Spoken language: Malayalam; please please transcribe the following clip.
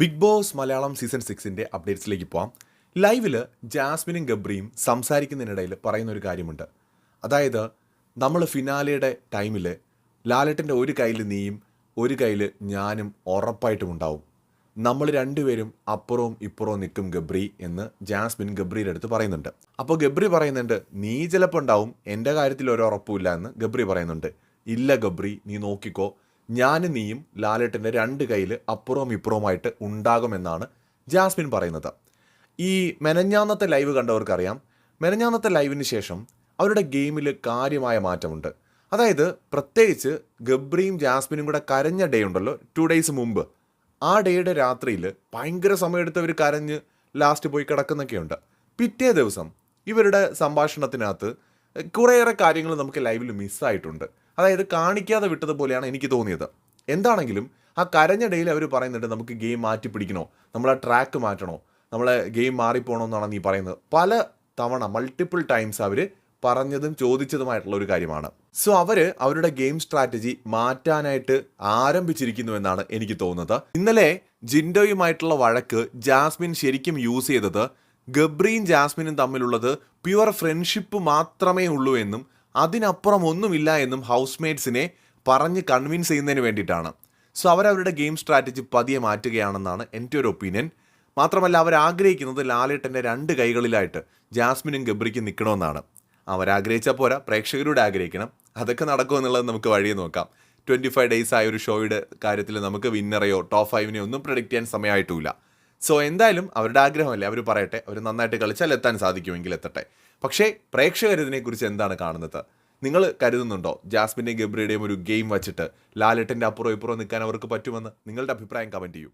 ബിഗ് ബോസ് മലയാളം സീസൺ സിക്സിന്റെ അപ്ഡേറ്റ്സിലേക്ക് പോവാം. ലൈവിൽ ജാസ്മിനും ഗബ്രിയും സംസാരിക്കുന്നതിനിടയിൽ പറയുന്ന ഒരു കാര്യമുണ്ട്. അതായത് നമ്മൾ ഫിനാലയുടെ ടൈമിൽ ലാലേട്ടന്റെ ഒരു കയ്യിൽ നീയും ഒരു കയ്യിൽ ഞാനും ഉറപ്പായിട്ടും ഉണ്ടാവും. നമ്മൾ രണ്ടുപേരും അപ്പുറവും ഇപ്പുറവും നിൽക്കും ഗബ്രി എന്ന് ജാസ്മിൻ ഗബ്രിയുടെ അടുത്ത് പറയുന്നുണ്ട്. അപ്പോൾ ഗബ്രി പറയുന്നുണ്ട് നീ ചിലപ്പോൾ ഉണ്ടാവും എന്റെ കാര്യത്തിൽ ഒരു ഉറപ്പുമില്ല എന്ന് ഗബ്രി പറയുന്നുണ്ട്. ഇല്ല ഗബ്രി നീ നോക്കിക്കോ ഞാനും നീയും ലാലേട്ടന്റെ രണ്ട് കയ്യിൽ അപ്പുറവും ഇപ്പുറവുമായിട്ട് ഉണ്ടാകുമെന്നാണ് ജാസ്മിൻ പറയുന്നത്. ഈ മെനഞ്ഞാന്നത്തെ ലൈവ് കണ്ടവർക്കറിയാം. മെനഞ്ഞാന്നത്തെ ലൈവിന് ശേഷം അവരുടെ ഗെയിമിൽ കാര്യമായ മാറ്റമുണ്ട്. അതായത് പ്രത്യേകിച്ച് ഗബ്രിയും ജാസ്മിനും കൂടെ കരഞ്ഞ ഡേ ഉണ്ടല്ലോ ടു ഡേയ്സ് മുമ്പ്. ആ ഡേയുടെ രാത്രിയിൽ ഭയങ്കര സമയമെടുത്ത് അവർ കരഞ്ഞ് ലാസ്റ്റ് പോയി കിടക്കുന്നൊക്കെയുണ്ട്. പിറ്റേ ദിവസം ഇവരുടെ സംഭാഷണത്തിനകത്ത് കുറേയേറെ കാര്യങ്ങൾ നമുക്ക് ലൈവിൽ മിസ്സായിട്ടുണ്ട് അതായത് കാണിക്കാതെ വിട്ടതുപോലെയാണ് എനിക്ക് തോന്നിയത്. എന്താണെങ്കിലും ആ കരഞ്ഞിടയിൽ അവർ പറയുന്നുണ്ട് നമുക്ക് ഗെയിം മാറ്റി പിടിക്കണോ? നമ്മളെ ട്രാക്ക് മാറ്റണോ? നമ്മളെ ഗെയിം മാറിപ്പോണോ എന്നാണ് നീ പറയുന്നത്. പല തവണ മൾട്ടിപ്പിൾ ടൈംസ് അവർ പറഞ്ഞതും ചോദിച്ചതുമായിട്ടുള്ള ഒരു കാര്യമാണ്. സോ അവർ അവരുടെ ഗെയിം സ്ട്രാറ്റജി മാറ്റാനായിട്ട് ആരംഭിച്ചിരിക്കുന്നു എന്നാണ് എനിക്ക് തോന്നുന്നത്. ഇന്നലെ ജിൻഡോയുമായിട്ടുള്ള വഴക്ക് ജാസ്മിൻ ശരിക്കും യൂസ് ചെയ്തത് ഗബ്രിയും ജാസ്മിനും തമ്മിലുള്ളത് പ്യുവർ ഫ്രണ്ട്ഷിപ്പ് മാത്രമേ ഉള്ളൂ എന്നും അതിനപ്പുറം ഒന്നുമില്ല എന്നും ഹൗസ്മേറ്റ്സിനെ പറഞ്ഞ് കൺവിൻസ് ചെയ്യുന്നതിന് വേണ്ടിയിട്ടാണ്. സോ അവരവരുടെ ഗെയിം സ്ട്രാറ്റജി പതിയെ മാറ്റുകയാണെന്നാണ് എന്റെ ഒരു ഒപ്പീനിയൻ മാത്രമല്ല അവർ ആഗ്രഹിക്കുന്നത് ലാലേട്ടന്റെ രണ്ട് കൈകളിലായിട്ട് ജാസ്മിനും ഗബ്രിക്കും നിൽക്കണമെന്നാണ്. അവരാഗ്രഹിച്ചാൽ പോരാ പ്രേക്ഷകരോട് ആഗ്രഹിക്കണം. അതൊക്കെ നടക്കുമോ എന്നുള്ളത് നമുക്ക് വഴി നോക്കാം. ട്വന്റി ഫൈവ് ഡേയ്സ് ആയ ഒരു ഷോയുടെ കാര്യത്തിൽ നമുക്ക് വിന്നറെയോ ടോപ്പ് ഫൈവിനെയോ ഒന്നും പ്രൊഡിക്റ്റ് ചെയ്യാൻ സമയമായിട്ടുമില്ല സോ എന്തായാലും അവരുടെ ആഗ്രഹമല്ലേ? അവർ പറയട്ടെ അവർ നന്നായിട്ട് കളിച്ചാൽ എത്താൻ സാധിക്കുമെങ്കിൽ എത്തട്ടെ. പക്ഷേ പ്രേക്ഷകർ ഇതിനെക്കുറിച്ച് എന്താണ് കാണുന്നത്? നിങ്ങൾ കരുതുന്നുണ്ടോ ജാസ്മിന്റെയും ഗബ്രിയുടെയും ഒരു ഗെയിം വച്ചിട്ട് ലാലേട്ടന്റെ അപ്പുറം ഇപ്പുറം നിൽക്കാൻ അവർക്ക് പറ്റുമെന്ന്? നിങ്ങളുടെ അഭിപ്രായം കമന്റ് ചെയ്യൂ.